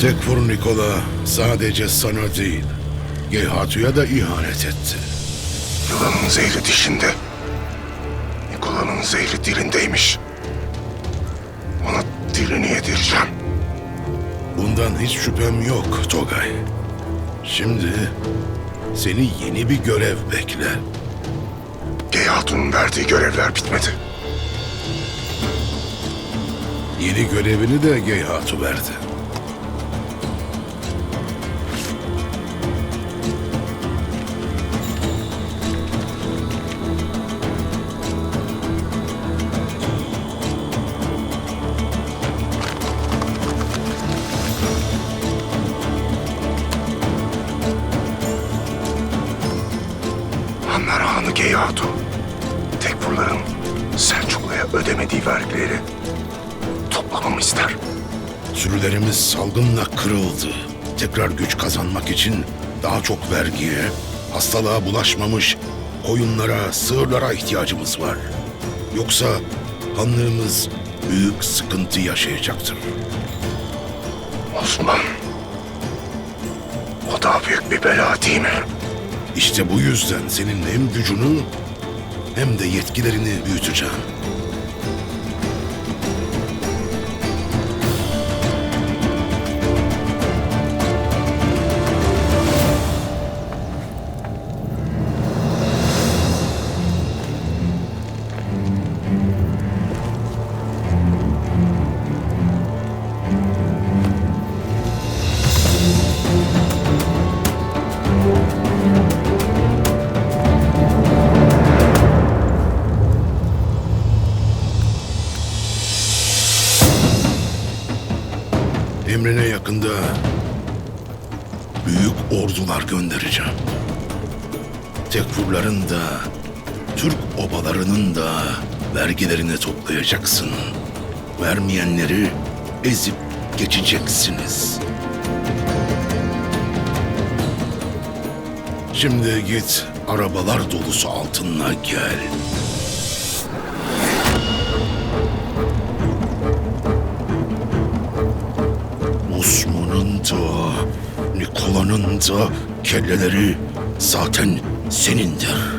Tekfur Nikola sadece sana değil, Geyhatu'ya da ihanet etti. Yılanın zehri dişinde. Nikola'nın zehri dilindeymiş. Ona dilini yedireceğim. Bundan hiç şüphem yok Togay. Şimdi seni yeni bir görev bekler. Geyhatun'un verdiği görevler bitmedi. Yeni görevini de Geyhatu verdi. Hanı Geyhatu. Tekfurların Selçuklu'ya ödemediği vergileri toplamamı ister. Sürülerimiz salgınla kırıldı. Tekrar güç kazanmak için daha çok vergiye, hastalığa bulaşmamış koyunlara, sığırlara ihtiyacımız var. Yoksa hanlığımız büyük sıkıntı yaşayacaktır. Osman. O da büyük bir bela değil mi? İşte bu yüzden senin hem gücünü hem de yetkilerini büyüteceğim. Emrine yakında büyük ordular göndereceğim. Tekfurların da, Türk obalarının da vergilerini toplayacaksın. Vermeyenleri ezip geçeceksiniz. Şimdi git arabalar dolusu altınla gel. Nikola'nın da kelleleri zaten senindir.